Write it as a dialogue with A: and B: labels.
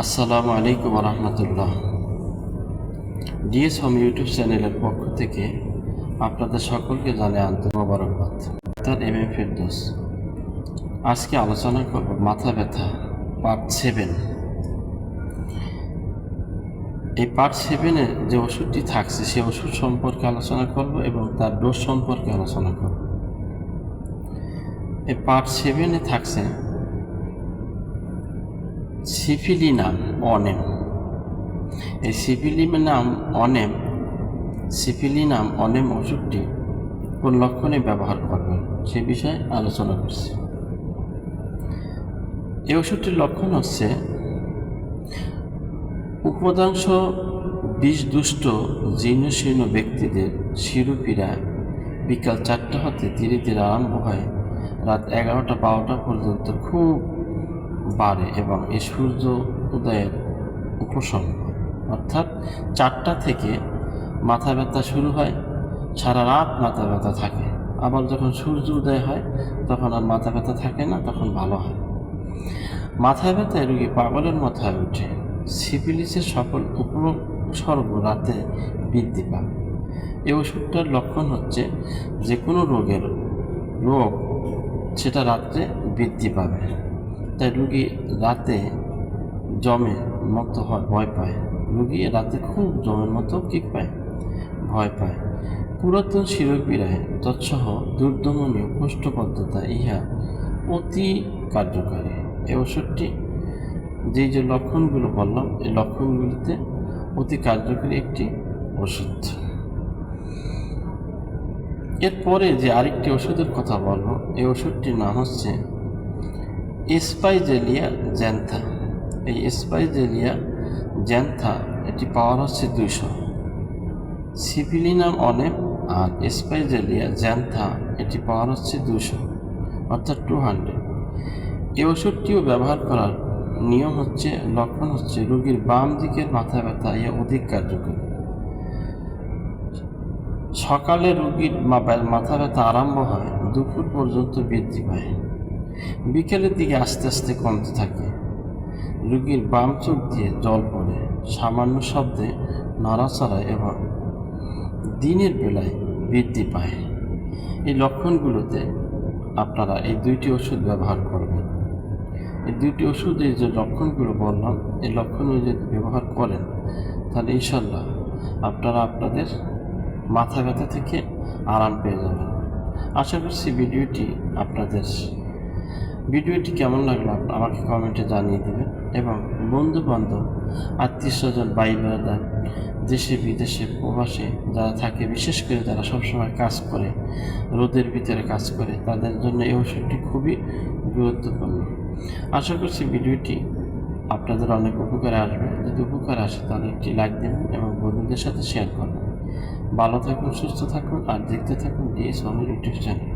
A: আসসালামু আলাইকুম রহমতুল্লাহ DS home YouTube চ্যানেলের পক্ষ থেকে আপনাদের সকলকে জানে আন্তরিক মোবারকবাদ। তার এম এম ফেরদোস। আজকে আলোচনা করব মাথা ব্যথা পার্ট সেভেন এই পার্ট সেভেনে যে ওষুধটি থাকছে, সে ওষুধ সম্পর্কে আলোচনা করব এবং তার ডোজ সম্পর্কে আলোচনা করব। এই পার্ট সেভেনে থাকছে সিফিলিনাম অনেম। এই সিফিলিনাম অনেম সিফিলিনাম অনেম ওষুধটি কোন লক্ষণে ব্যবহার করবেন? সে বিষয়ে আলোচনা করছি। এই ওষুধটির লক্ষণ হচ্ছে উপদাংশ বিষ দুষ্ট জীর্ণ শীর্ণ ব্যক্তিদের শিরুপীড়া বিকাল চারটা হতে ধীরে ধীরে আরম্ভ হয়। রাত এগারোটা বারোটা পর্যন্ত খুব বাড়ে এবং এই সূর্য উদয়ের হয়। অর্থাৎ চারটা থেকে মাথা ব্যথা শুরু হয়, সারা রাত মাথা ব্যথা থাকে। আবার যখন সূর্য উদয় হয়, তখন আর মাথা ব্যথা থাকে না, তখন ভালো হয়। মাথা ব্যথায় রুগী পাগলের মাথায় ওঠে। সিপিলিসের সকল উপসর্গ রাতে বৃদ্ধি পায়। এই ওষুধটার লক্ষণ হচ্ছে যে কোনো রোগের রোগ সেটা রাত্রে বৃদ্ধি পাবে। তাই রুগী রাতে জমে মতো হয় ভয় পায়। রুগী রাতে খুব জমের মতো কি পায়, ভয় পায়। পুরাতন শিরোপীড়ায় তৎসহ দুর্দমনীয় কোষ্ঠবদ্ধতা ইহা অতি কার্যকারী। এই ওষুধটি যে যে লক্ষণগুলো বললাম এই লক্ষণগুলিতে অতি কার্যকরী একটি ওষুধ। এরপরে যে আরেকটি ওষুধের কথা বলব এই ওষুধটির নাম হচ্ছে স্পাইজেলিয়া জ্যান্থা। এই স্পাইজেলিয়া জ্যান্থা, এটি পাওয়ার হচ্ছে দুইশো। সিপিলিনাম অনেপ আর স্পাইজেলিয়া জ্যান্থা, এটি পাওয়ার হচ্ছে দুশো অর্থাৎ টু হান্ড্রেড। এই ওষুধটিও ব্যবহার করার নিয়ম হচ্ছে, লক্ষণ হচ্ছে রোগীর বাম দিকের মাথা ব্যথা ইয়া অধিক কার্যকরী। সকালে রোগীর মাথা ব্যথা আরম্ভ হয়, দুপুর পর্যন্ত বৃদ্ধি পায়। বিকেলের দিকে আস্তে আস্তে কমতে থাকে। রুগীর বাম চোখ দিয়ে জল পড়ে, সামান্য শব্দে নড়াচড়ায় এবং দিনের বেলায় বৃদ্ধি পায়। এই লক্ষণগুলোতে আপনারা এই দুইটি ওষুধ ব্যবহার করবেন। এই দুইটি ওষুধের যে লক্ষণগুলো বললাম এই লক্ষণগুলো যদি ব্যবহার করেন, তাহলে ইনশাল্লাহ আপনারা আপনাদের মাথা ব্যথা থেকে আরাম পেয়ে যাবেন। আশা করছি ভিডিওটি আপনাদের ভিডিওটি কেমন লাগল আমাকে কমেন্টে জানিয়ে দেবেন। এবং বন্ধু বান্ধব আত্মীয় স্বজন ভাই বেড়াদার দেশে, বিদেশে, প্রবাসে যারা থাকে, বিশেষ করে যারা সবসময় কাজ করে, রোদের ভিতরে কাজ করে, তাদের জন্য এই ওষুধটি খুবই গুরুত্বপূর্ণ। আশা করছি ভিডিওটি আপনাদের অনেক উপকারে আসবে। যদি উপকারে আসে, তাহলে একটি লাইক দেবেন এবং বন্ধুদের সাথে শেয়ার করবেন ভালো থাকুন, সুস্থ থাকুন, আর দেখতে থাকুন ডিএস ইউটিউব চ্যানেল।